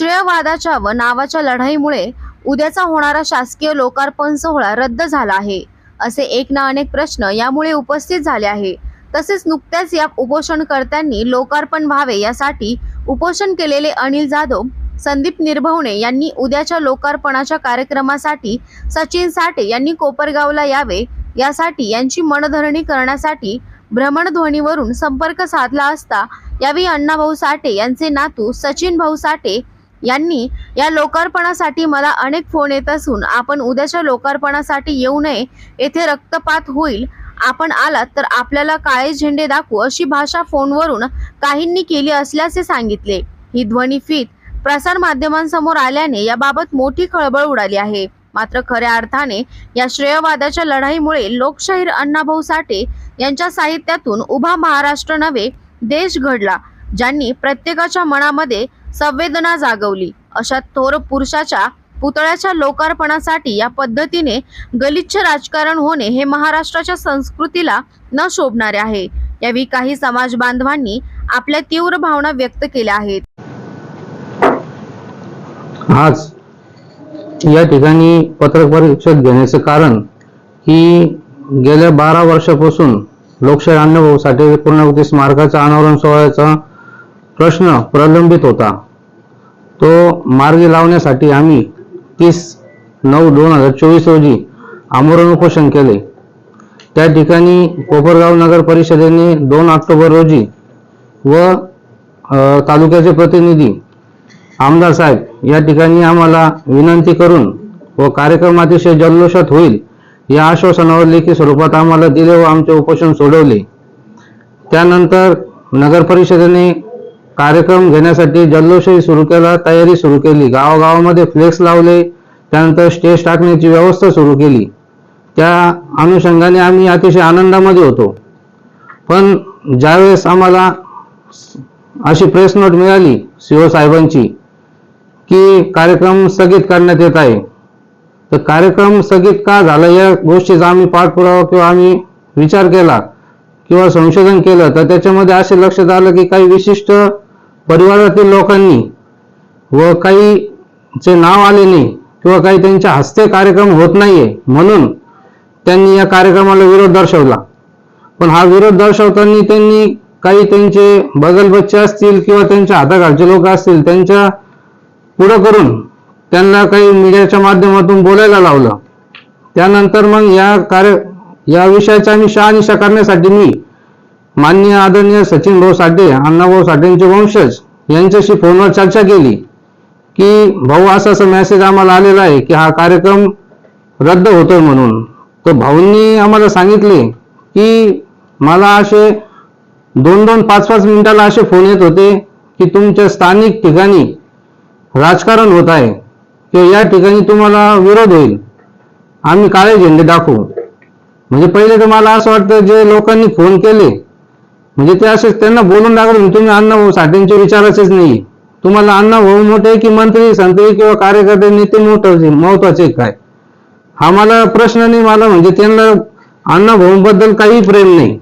श्रेयवादाच्या व नावाच्या लढाईमुळे उद्याचा होणारा शासकीय लोकार्पण सोहळा रद्द झाला आहे असे एक ना अनेक प्रश्न यामुळे उपस्थित झाले आहे. तसेच नुकत्याच या उपोषणकर्त्यांनी लोकार्पण व्हावे यासाठी उपोषण केलेले अनिल जाधव संदीप निर्भवणे यांनी उद्याच्या लोकार्पणाच्या कार्यक्रमासाठी सचिन साठे यांनी कोपरगावला यावे यासाठी यांची मनधरणी करण्यासाठी भ्रमणध्वनीवरून संपर्क साधला असता यावेळी अण्णाभाऊ साठे यांचे नातू सचिन भाऊ साठे यांनी या लोकार्पणासाठी मला अनेक फोन येत असून आपण उद्याच्या लोकार्पणासाठी येऊ नये येथे रक्तपात होईल. आपण आलात तर आपल्याला काळे झेंडे दाखवू अशी भाषा फोनवरून काहींनी केली असल्याचे सांगितले. ही ध्वनिफीत प्रसार माध्यमांसमोर आल्याने याबाबत मोठी खळबळ उडाली आहे. मात्र खऱ्या अर्थाने या श्रेयवादाच्या लढाईमुळे लोकशाहीर अण्णाभाऊ साठे यांच्या साहित्यातून उभा महाराष्ट्र नव्हे देश घडला ज्यांनी प्रत्येकाच्या मनामध्ये संवेदना जागवली. अशा थोर पुरुषाच्या पुतळ्याच्या लोकार्पणासाठी या पद्धतीने गलिच्छ राजकारण होणे हे महाराष्ट्राच्या संस्कृतीला न शोभणारे आहे. यावेळी काही समाज बांधवांनी आपल्या तीव्र भावना व्यक्त केल्या आहेत. आज या ठिकाणी पत्रकार परिषद घेण्याचं कारण की गेल्या बारा वर्षापासून लोकशाही अण्णाभाऊ साठे पूर्णावती स्मारकाचा अनावरण सोहळ्याचा प्रश्न प्रलंबित होता. तो मार्गी लावण्यासाठी आम्ही तीस नऊ दोन हजार चोवीस रोजी आमरण उपोषण केले. त्या ठिकाणी कोपरगाव नगर परिषदेने दोन ऑक्टोबर रोजी व तालुक्याचे प्रतिनिधी आमदार साहेब या ठिकाणी आम्हाला विनंती करून व कार्यक्रम अतिशय जल्लोषात होईल या आश्वासनावर लेखी स्वरूपात आम्हाला दिले व आमचे उपोषण सोडवले. त्यानंतर नगर परिषदेने कार्यक्रम घेण्यासाठी जल्लोषही सुरू केला तयारी सुरू केली. गावागावामध्ये फ्लेक्स लावले त्यानंतर स्टेज टाकण्याची व्यवस्था सुरू केली. त्या अनुषंगाने आम्ही अतिशय आनंदामध्ये होतो. पण ज्यावेळेस आम्हाला अशी प्रेस नोट मिळाली सीओ साहेबांची की कार्यक्रम स्थगित करण्यात येत आहे. तर कार्यक्रम स्थगित का झाला या गोष्टीचा आम्ही पाठपुरावा किंवा आम्ही विचार केला किंवा संशोधन केलं. तर त्याच्यामध्ये असे लक्षात आलं की काही विशिष्ट परिवारातील लोकांनी व काहीचे नाव आले नाही किंवा काही त्यांच्या हस्ते कार्यक्रम होत नाहीये म्हणून त्यांनी या कार्यक्रमाला विरोध दर्शवला. पण हा विरोध दर्शवताना त्यांनी काही त्यांचे बगल बच्चे असतील किंवा त्यांच्या हाताखालचे लोक असतील त्यांच्या पुढं करून त्यांना काही मीडियाच्या माध्यमातून बोलायला लावलं. त्यानंतर मग या कार्य या विषयाचा आम्ही शहानिशा करण्यासाठी मी माननीय आदरणीय सचिन भाऊ साठे अण्णाभाऊ साठेंचे वंशज यांच्याशी फोनवर चर्चा केली की भाऊ असा असं मेसेज आम्हाला आलेला आहे की हा कार्यक्रम रद्द होतोय म्हणून. तर भाऊंनी आम्हाला सांगितले की मला असे दोन दोन पाच पाच मिनिटाला असे फोन येत होते की तुमच्या स्थानिक ठिकाणी राजकारण होत आहे किंवा या ठिकाणी तुम्हाला विरोध होईल. आम्ही काळे झेंडे दाखवू. म्हणजे पहिले तर मला असं वाटतं जे लोकांनी फोन केले म्हणजे ते असेच त्यांना बोलून दाखवलं तुम्ही अण्णाभाऊ साठेंचे विचाराचेच नाही. तुम्हाला अण्णाभाऊ मोठे की मंत्री संत्री किंवा कार्यकर्ते नेते मोठे महत्त्वाचे काय? हा मला प्रश्न नाही मला म्हणजे त्यांना अण्णाभाऊंबद्दल काही प्रेम नाही.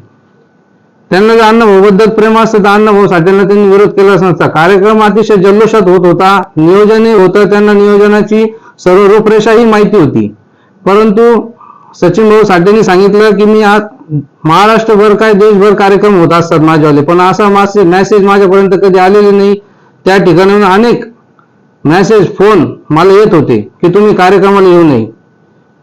त्यांना जर अण्णाभाऊबद्दल प्रेम असतं तर अण्णाभाऊ साठेंना त्यांनी विरोध केलाच नसता कार्यक्रम अतिशय जल्लोषात होत होता नियोजनही होतं त्यांना नियोजनाची सर्व रूपरेषाही माहिती होती. परंतु सचिन भाऊ साठेंनी सांगितलं की मी आज महाराष्ट्रभर काय देशभर कार्यक्रम होत असतात माझ्यावाले. पण असा मासे मेसेज माझ्यापर्यंत कधी आलेले नाही. त्या ठिकाणाहून अनेक मेसेज फोन मला येत होते की तुम्ही कार्यक्रमाला येऊ नये.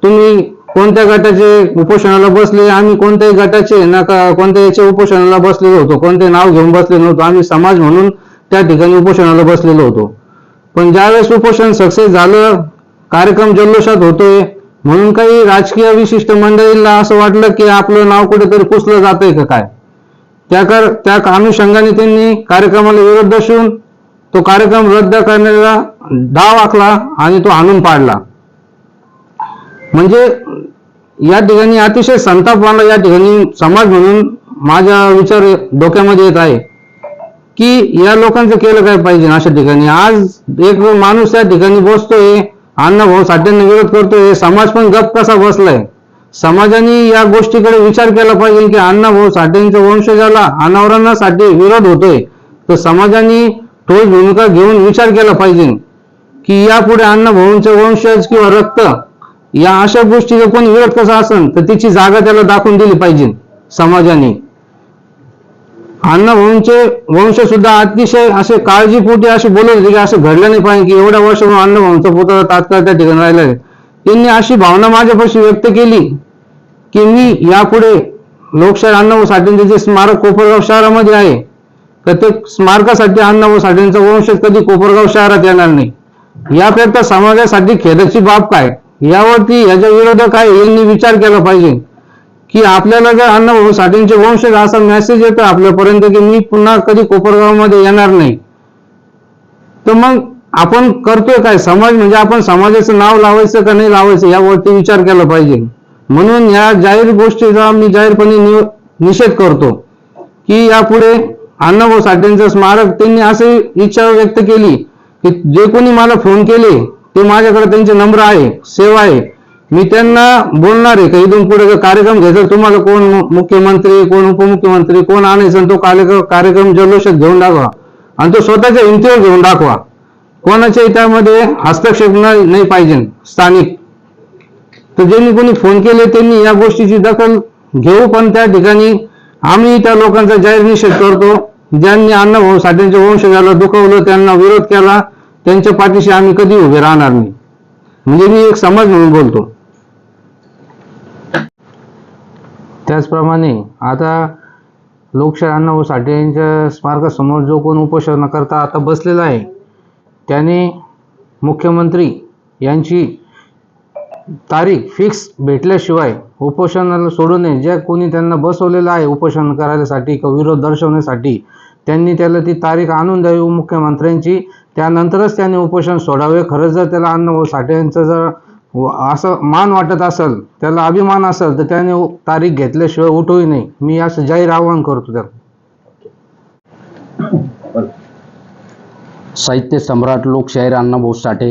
तुम्ही कोणत्या गटाचे उपोषणाला बसले आम्ही कोणत्याही गटाचे ना कोणत्या याचे उपोषणाला बसलेलो होतो कोणते नाव घेऊन बसलेलो नव्हतो. आम्ही समाज म्हणून त्या ठिकाणी उपोषणाला बसलेलो होतो. पण ज्यावेळेस उपोषण सक्सेस झालं कार्यक्रम जल्लोषात होतोय. म्हणून काही राजकीय विशिष्ट मंडळींना असं वाटलं की आपलं नाव कुठेतरी पुसलं जातंय का काय? त्या कर त्या अनुषंगाने त्यांनी कार्यक्रमाला विरोध दर्शवून तो कार्यक्रम रद्द करण्याचा डाव आखला आणि तो आणून पाडला. म्हणजे या ठिकाणी अतिशय संताप मला या ठिकाणी समाज म्हणून माझा विचार डोक्यामध्ये येत आहे की या लोकांचं केलं काय पाहिजे अशा ठिकाणी? आज एक माणूस या ठिकाणी बसतोय अण्णाभाऊ साठ्यांना विरोध करतोय समाज पण गप कसा बसलाय? समाजाने या गोष्टीकडे विचार केला पाहिजे की अण्णाभाऊ साठेंच्या वंशजाला अनावरणासाठी विरोध होतोय तर समाजाने ठोस भूमिका घेऊन विचार केला पाहिजे की यापुढे अण्णाभाऊंचे वंशज किंवा रक्त या अशा गोष्टीचा कोणी विरोध कसा असेल तर तिची जागा त्याला दाखवून दिली पाहिजे समाजाने. अण्णाभाऊंचे वंश सुद्धा अतिशय असे काळजीपोटी असे बोलत होते की असं घडलं नाही पाहिजे की एवढ्या वर्ष अण्णाभाऊंचा पुतळा तात्काळ त्या ठिकाणी राहिला आहे त्यांनी अशी भावना माझ्यापाशी व्यक्त केली की मी यापुढे लोकशाही अण्णाभाऊ साठेंचे जे स्मारक कोपरगाव शहरामध्ये आहे. तर ते स्मारकासाठी अण्णाभाऊ साठेंचा वंश कधी कोपरगाव शहरात येणार नाही. याकरता समाजासाठी खेदाची बाब काय? यावरती याच्या विरोधक आहे? यांनी विचार केला पाहिजे. की आपल्याला जर अण्णाभाऊ साठेंचे वंशज असा मेसेज येतो आपल्यापर्यंत की मी पुन्हा कधी कोपरगावमध्ये येणार नाही. तर मग आपण करतोय काय? समाज म्हणजे आपण समाजाचं नाव लावायचं का नाही लावायचं यावरती विचार केला पाहिजे. म्हणून या जाहीर गोष्टीचा मी जाहीरपणे नि- निषेध करतो की यापुढे अण्णाभाऊ साठेंचं स्मारक त्यांनी अशी इच्छा व्यक्त केली की जे कोणी मला फोन केले ते माझ्याकडे त्यांचे नंबर आहे सेवा आहे. मी त्यांना बोलणार आहे का? इथून पुढे जर कार्यक्रम घ्यायचा? तुम्हाला कोण मुख्यमंत्री कोण उपमुख्यमंत्री कोण आणायचं आणि तो कार्यक्रम कार्यक्रम जल्लोषात घेऊन दाखवा. आणि तो स्वतःच्या हिमतीवर घेऊन दाखवा. कोणाच्या त्यामध्ये हस्तक्षेप नाही नाही पाहिजे स्थानिक. तर ज्यांनी कोणी फोन केले त्यांनी या गोष्टीची दखल घेऊ पण त्या ठिकाणी आम्ही त्या लोकांचा जाहीर निषेध करतो. ज्यांनी अण्णाभाऊ साठेंच्या वंशजाला दुखवलं त्यांना विरोध केला त्यांच्या पाठीशी आम्ही कधी उभे राहणार नाही. म्हणजे मी एक समाज म्हणून बोलतो. त्याचप्रमाणे आता लोकशाही अण्णाभाऊ साठे यांच्या स्मारकासमोर जो कोण उपोषण करता आता बसलेला आहे त्याने मुख्यमंत्री यांची तारीख फिक्स भेटल्याशिवाय उपोषणाला सोडू नये. ज्या कोणी त्यांना बसवलेलं आहे उपोषण करायसाठी किंवा विरोध दर्शवण्यासाठी त्यांनी त्याला ती तारीख आणून द्यावी मुख्यमंत्र्यांची. त्यानंतरच त्याने उपोषण सोडावे. खरंच जर त्याला अण्णाभाऊ साठे यांचं जर असं मान वाटत असेल त्याला अभिमान असेल तर त्याने तारीख घेतल्याशिवाय उठवू नाही. मी असं जाहीर आवाहन करतो त्याला. साहित्य सम्राट लोकशाहीर अण्णाभाऊ साठे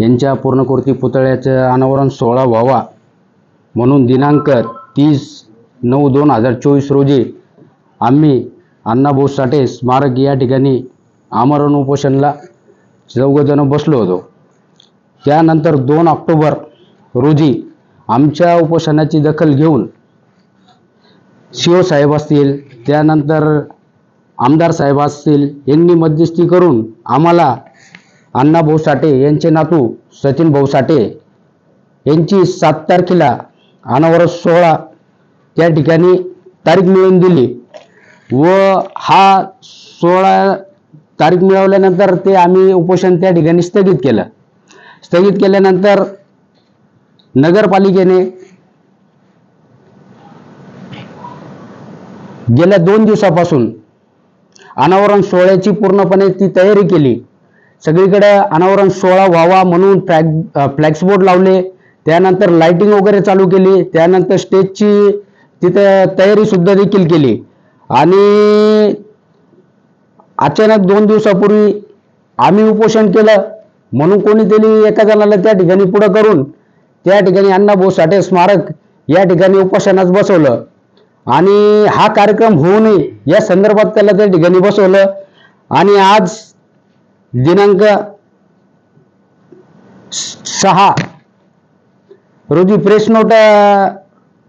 यांच्या पूर्णकृती पुतळ्याचं अनावरण सोहळा व्हावा म्हणून दिनांक तीस नऊ दोन हजार चोवीस रोजी आम्ही अण्णाभाऊ साठे स्मारक या ठिकाणी आमरण उपोषणला चौघजणं बसलो होतो. त्यानंतर दोन ऑक्टोबर रोजी आमच्या उपोषणाची दखल घेऊन शिवसाहेब असतील त्यानंतर आमदार साहेब असतील यांनी मध्यस्थी करून आम्हाला अण्णाभाऊ साठे यांचे नातू सचिन भाऊ साठे यांची सात तारखेला अनावरस सोहळा त्या ठिकाणी तारीख मिळवून दिली. व हा सोहळा तारीख मिळवल्यानंतर ते आम्ही उपोषण त्या ठिकाणी स्थगित केलं. स्थगित केल्यानंतर नगरपालिकेने गेल्या दोन दिवसापासून अनावरण सोहळ्याची पूर्णपणे ती तयारी केली. सगळीकडे अनावरण सोहळा व्हावा म्हणून फ्लॅग फ्लॅक्सबोर्ड लावले. त्यानंतर लाइटिंग वगैरे चालू केली. त्यानंतर स्टेजची तिथं तयारी सुद्धा देखील केली. आणि अचानक दोन दिवसापूर्वी आम्ही उपोषण केलं. म्हणून कोणीतरी एका जणाला त्या ठिकाणी पुढं करून? त्या ठिकाणी अण्णाभाऊ साठे स्मारक या ठिकाणी उपोषणास बसवलं. आणि हा कार्यक्रम होऊ नये या संदर्भात त्याला त्या ठिकाणी बसवलं. आणि आज दिनांक सहा रोजी प्रेस नोट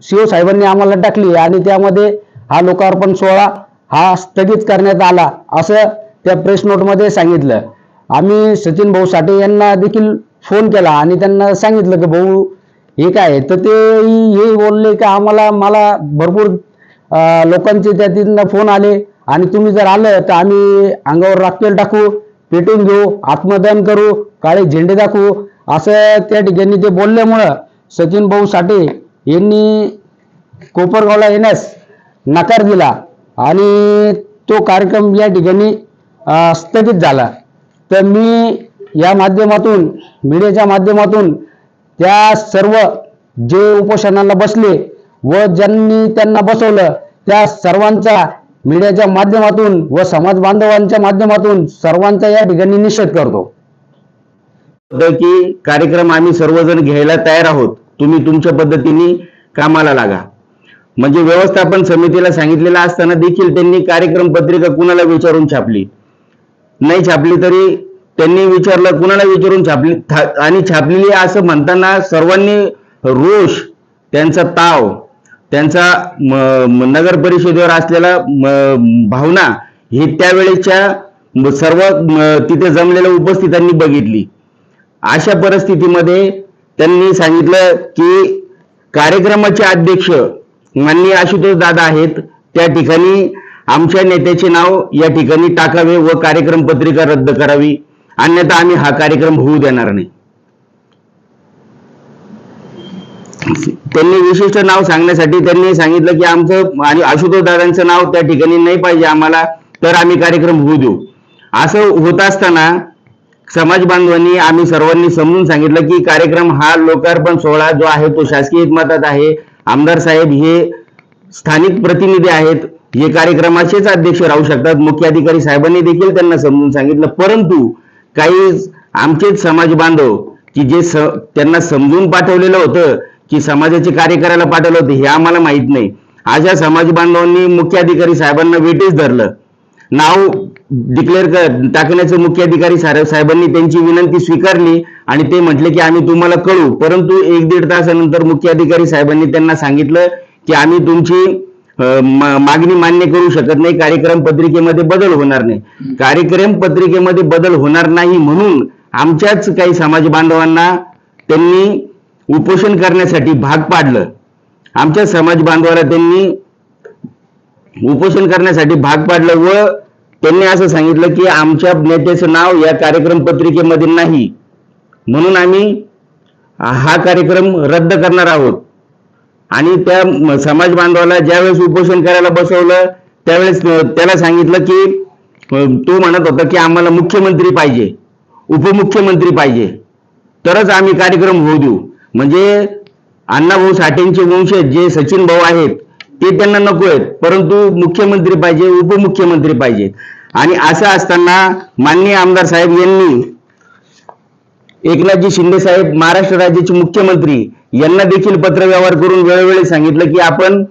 सीओ साहेबांनी आम्हाला टाकली आणि त्यामध्ये हा लोकार्पण सोहळा हा स्थगित करण्यात आला असं त्या प्रेस नोटमध्ये सांगितलं. आम्ही सचिन भाऊ साठे यांना देखील फोन केला आणि त्यांना सांगितलं की भाऊ हे काय आहे? तर ते हे बोलले की आम्हाला मला भरपूर लोकांचे त्यातून फोन आले आणि तुम्ही जर आलं तर आम्ही अंगावर राखेल टाकू पेटून घेऊ आत्मदान करू काळे झेंडे दाखवू असं त्या ठिकाणी ते बोलल्यामुळं सचिन भाऊ साठे यांनी कोपरगावला येण्यास नकार दिला आणि तो कार्यक्रम या ठिकाणी स्थगित झाला तर मी या माध्यमातून मीडियाच्या माध्यमातून त्या सर्व जे उपोषणाला बसले व ज्यांनी त्यांना बसवलं त्या सर्वांचा मीडियाच्या माध्यमातून व समाज बांधवांच्या माध्यमातून सर्वांचा या ठिकाणी निषेध करतो. की कार्यक्रम आम्ही सर्वजण घ्यायला तयार आहोत. तुम्ही तुमच्या पद्धतीने कामाला लागा. म्हणजे व्यवस्थापन समितीला सांगितलेलं असताना देखील त्यांनी कार्यक्रम पत्रिका कुणाला विचारून छापली? नाही छापली तरी त्यांनी विचारलं कुणाला विचारून छापली? आणि छापलेली असं म्हणताना सर्वांनी रोष त्यांचा ताव त्यांचा नगर परिषदेवर असलेला भावना ही त्यावेळेच्या सर्व तिथे जमलेल्या उपस्थितांनी बघितली. अशा परिस्थितीमध्ये त्यांनी सांगितलं की कार्यक्रमाचे अध्यक्ष माननीय आशुतोष दादा आहेत. त्या ठिकाणी आमच्या नेत्याचे नाव या ठिकाणी टाकावे व कार्यक्रम पत्रिका रद्द करावी. अन्यथा आम्ही हा कार्यक्रम होऊ देणार नाही. त्यांनी विशिष्ट नाव सांगण्यासाठी त्यांनी सांगितलं की आमचं आणि आशुतोष दादांचं नाव त्या ठिकाणी नाही पाहिजे आम्हाला तर आम्ही कार्यक्रम होऊ देऊ. असं होत असताना समाज बांधवांनी आम्ही सर्वांनी समजून सांगितलं की कार्यक्रम हा लोकार्पण सोहळा जो आहे तो शासकीय हितमतात आहे. आमदार साहेब हे स्थानिक प्रतिनिधी आहेत. हे कार्यक्रमाचेच अध्यक्ष राहू शकतात. मुख्य अधिकारी साहेबांनी देखील त्यांना समजून सांगितलं. परंतु काही आमचेच समाज बांधव की जे स त्यांना समजून पाठवलेलं होतं की समाजाचे कार्य करायला पाठवलं होतं हे आम्हाला माहीत नाही. अशा समाज बांधवांनी मुख्य अधिकारी साहेबांना भेटीच धरलं. नाव डिक्लेअर कर टाकण्याचं मुख्य अधिकारी साहेब- साहेबांनी त्यांची विनंती स्वीकारली आणि ते म्हटले की आम्ही तुम्हाला कळू. परंतु एक दीड तासानंतर मुख्य अधिकारी साहेबांनी त्यांना सांगितलं की आम्ही तुमची मागणी मान्य करू शकत नाही कार्यक्रम पत्रिकेमध्ये बदल होणार नाही. कार्यक्रम पत्रिकेमध्ये बदल होणार नाही म्हणून आमच्याच काही समाज बांधवांना त्यांनी उपोषण करण्यासाठी भाग पाडलं. आमच्या समाज बांधवाला त्यांनी उपोषण करण्यासाठी भाग पाडलं व त्यांनी असं सांगितलं की आमच्या नेत्याचं नाव या कार्यक्रम पत्रिकेमध्ये नाही. म्हणून आम्ही हा कार्यक्रम रद्द करणार आहोत. आणि त्या समाज बांधवाला ज्यावेळेस उपोषण करायला बसवलं त्यावेळेस त्याला सांगितलं की तो म्हणत होता की आम्हाला मुख्यमंत्री पाहिजे उपमुख्यमंत्री पाहिजे. तरच आम्ही कार्यक्रम होऊ देऊ. म्हणजे अण्णाभाऊ साठेंचे वंशज जे सचिन भाऊ आहेत ते त्यांना नको आहेत. परंतु मुख्यमंत्री पाहिजे उपमुख्यमंत्री पाहिजे. आणि असं असताना माननीय आमदार साहेब यांनी एकनाथजी शिंदे साहेब महाराष्ट्र राज्याचे मुख्यमंत्री यांना देखील पत्रव्यवहार करून वेळोवेळी सांगितलं की आपण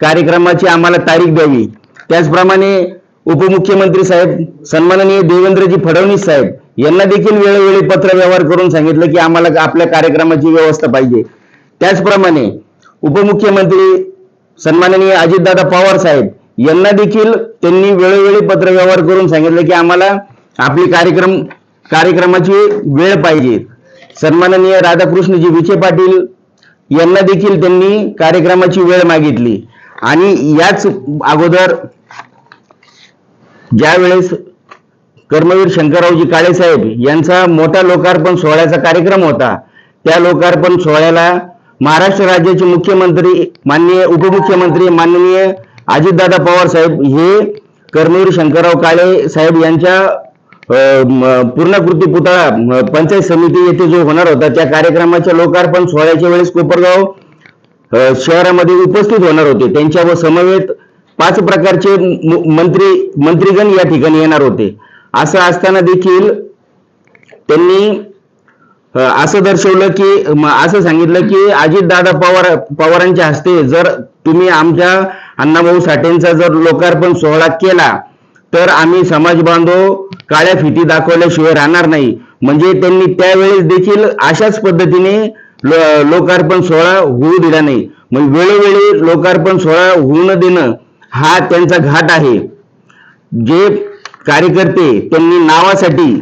कार्यक्रमाची आम्हाला तारीख द्यावी. त्याचप्रमाणे उपमुख्यमंत्री साहेब सन्माननीय देवेंद्रजी फडणवीस साहेब यांना देखील वेळोवेळी पत्रव्यवहार करून सांगितलं की आम्हाला आपल्या कार्यक्रमाची व्यवस्था पाहिजे. त्याचप्रमाणे उपमुख्यमंत्री सन्माननीय अजितदादा पवार साहेब यांना देखील त्यांनी वेळोवेळी पत्रव्यवहार करून सांगितलं की आम्हाला आपली कार्यक्रम कार्यक्रमाची वेळ पाहिजे. सन्माननीय राधाकृष्णजी विखे पाटील यांना देखील त्यांनी कार्यक्रमाची वेळ मागितली. आणि याच अगोदर ज्यावेळेस कर्मवीर शंकररावजी काळे साहेब यांचा मोठा लोकार्पण सोहळ्याचा कार्यक्रम होता त्या लोकार्पण सोहळ्याला महाराष्ट्र राज्याचे मुख्यमंत्री माननीय उपमुख्यमंत्री माननीय अजितदादा पवार साहेब हे कर्मवीर शंकरराव काळे साहेब यांच्या पूर्णकृती पुतळा पंचायत समिती येथे जो होणार होता त्या कार्यक्रमाच्या लोकार्पण सोहळ्याच्या वेळेस कोपरगाव शहरामध्ये उपस्थित होणार होते. त्यांच्या व समवेत पाच प्रकारचे मंत्री मंत्रीगण या ठिकाणी येणार होते. असं असताना देखील त्यांनी असं दर्शवलं की असं सांगितलं की अजितदादा पवार पवारांच्या हस्ते जर तुम्ही आमच्या अण्णाभाऊ साठेंचा जर लोकार्पण सोहळा केला तर आम्ही समाज बांधव काळ्या फिती दाखवल्याशिवाय राहणार नाही. म्हणजे त्यांनी त्यावेळेस देखील अशाच पद्धतीने लो- लोकार्पण सोहळा होऊ दिला नाही. मग वेळोवेळी लोकार्पण सोहळा होऊ न देणं हा त्यांचा घाट आहे. जे कार्यकर्ते त्यांनी नावासाठी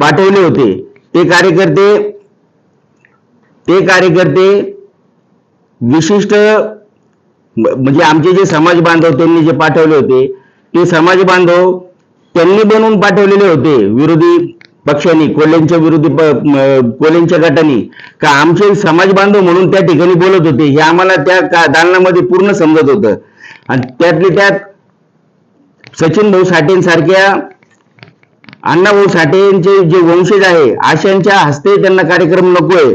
पाठवले होते ते कार्यकर्ते ते कार्यकर्ते विशिष्ट म्हणजे आमचे जे समाज बांधव त्यांनी जे पाठवले होते ते समाज बांधव त्यांनी बनवून पाठवलेले होते विरोधी पक्षांनी कोल्ह्यांच्या विरोधी कोल्ह्यांच्या गटाने. का आमचे समाज बांधव म्हणून त्या ठिकाणी बोलत होते हे आम्हाला त्या दालनामध्ये पूर्ण समजत होतं. आणि त्यातली त्यात सचिन भाऊ साठेंसारख्या अण्णाभाऊ साठेंचे जे वंशज आहे आशांच्या हस्ते त्यांना कार्यक्रम नकोय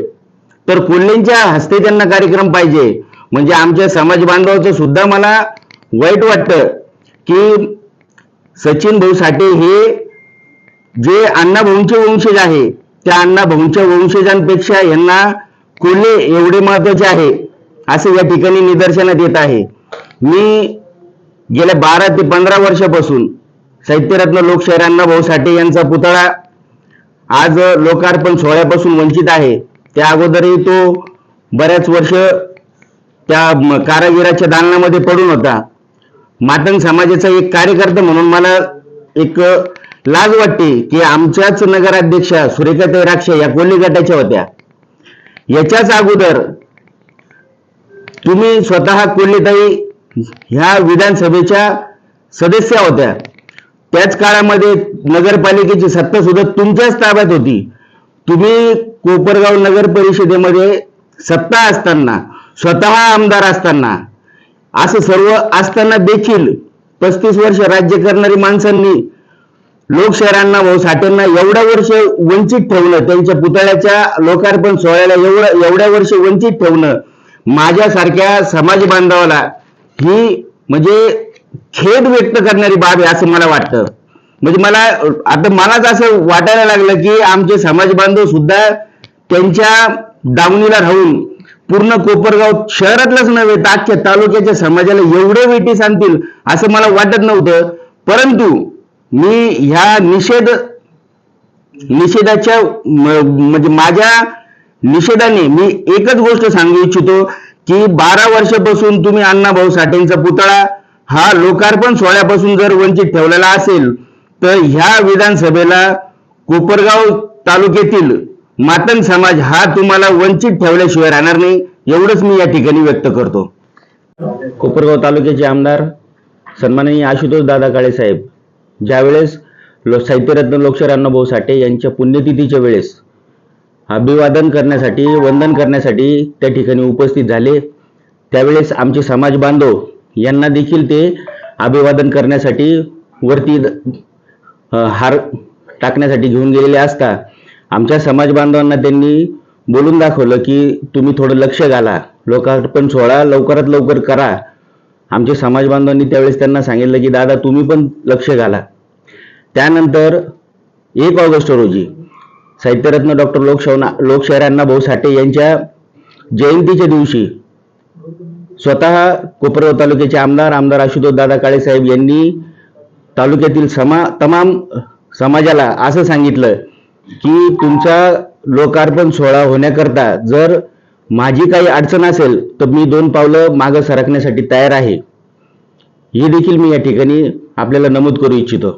तर कोल्हेंच्या हस्ते त्यांना कार्यक्रम पाहिजे. म्हणजे आमच्या समाज बांधवाचं सुद्धा मला वाईट वाटतं. की सचिन भाऊ साठे हे जे अण्णाभाऊंचे वंशज आहे त्या अण्णाभाऊंच्या वंशजांपेक्षा यांना कोल्हे एवढे महत्त्वाचे आहे असं या ठिकाणी निदर्शनात येत आहे. मी गेल्या बारा ते पंधरा वर्षापासून साहित्यरत्न लोकशाहीर अण्णाभाऊ साठे यांचा पुतळा आज लोकार्पण सोहळ्यापासून वंचित आहे. त्या अगोदरही तो बऱ्याच वर्ष त्या कारागिराच्या दालनामध्ये पडून होता. मातंग समाजाचा एक कार्यकर्ता म्हणून मला एक लाज वाटते की आमच्याच नगराध्यक्षा सुरेखाताई राक्षा या कोल्हे गटाच्या होत्या. याच्याच अगोदर तुम्ही स्वतः कोल्हेताई ह्या विधानसभेच्या सदस्य होत्या. त्याच काळामध्ये नगरपालिकेची सत्ता सुद्धा तुमच्याच ताब्यात होती. तुम्ही कोपरगाव नगर परिषदेमध्ये सत्ता असताना स्वतः आमदार असताना असं सर्व असताना देखील पस्तीस वर्ष राज्य करणारी माणसांनी लोकशहरांना भाऊ साठ्यांना एवढ्या वर्ष वंचित ठेवणं त्यांच्या पुतळ्याच्या लोकार्पण सोहळ्याला एवढं एवढ्या वर्ष वंचित ठेवणं माझ्यासारख्या समाज बांधवाला ही म्हणजे खेद व्यक्त करणारी बाब आहे असं मला वाटतं. म्हणजे मला आता मलाच असं वाटायला लागलं की आमचे समाज बांधव सुद्धा त्यांच्या दावणीला राहून पूर्ण कोपरगाव शहरातलंच नव्हे तर अख्ख्या तालुक्याच्या समाजाला एवढे वेटी सांगतील असं मला वाटत नव्हतं. परंतु मी ह्या निषेध निषेधाच्या म्हणजे माझ्या निषेधाने मी एकच गोष्ट सांगू इच्छितो की बारा वर्षापासून तुम्ही अण्णाभाऊ साठेंचा पुतळा हा लोकार्पण सोहळ्यापासून जर वंचित ठेवलेला असेल तर ह्या विधानसभेला कोपरगाव तालुक्यातील मातंग समाज हा तुम्हाला वंचित ठेवल्याशिवाय राहणार नाही एवढंच मी या ठिकाणी व्यक्त करतो. कोपरगाव तालुक्याचे आमदार सन्माननीय आशुतोष दादा काळे साहेब ज्यावेळेस लो साहित्यरत्न लोकशाहीर अण्णाभाऊ साठे यांच्या पुण्यतिथीच्या वेळेस अभिवादन करण्यासाठी वंदन करण्यासाठी त्या ठिकाणी उपस्थित झाले त्यावेळेस आमचे समाज बांधव यांना देखील ते अभिवादन करण्यासाठी वरती हार टाकण्यासाठी घेऊन गेलेले असता आमच्या समाज बांधवांना त्यांनी बोलून दाखवलं की तुम्ही थोडं लक्ष घाला. लोकार्पण सोहळा लवकरात लवकर करा. आमचे समाज बांधवांनी त्यावेळेस त्यांना सांगितलं की दादा तुम्ही पण लक्ष घाला. त्यानंतर एक ऑगस्ट रोजी साहित्यरत्न डॉक्टर लोकशवना लोकशाहीर अण्णाभाऊ साठे यांच्या जयंतीच्या दिवशी स्वतः कोपरगाव तालुक्याचे आमदार आमदार आशुतोष दादा काळे साहेब यांनी तालुक्यातील समा तमाम समाजाला असं सांगितलं की तुमचा लोकार्पण सोहळा होण्याकरता जर माझी काही अडचण असेल तर मी दोन पावलं मागं सरकण्यासाठी तयार आहे. हे देखील मी या ठिकाणी आपल्याला नमूद करू इच्छितो.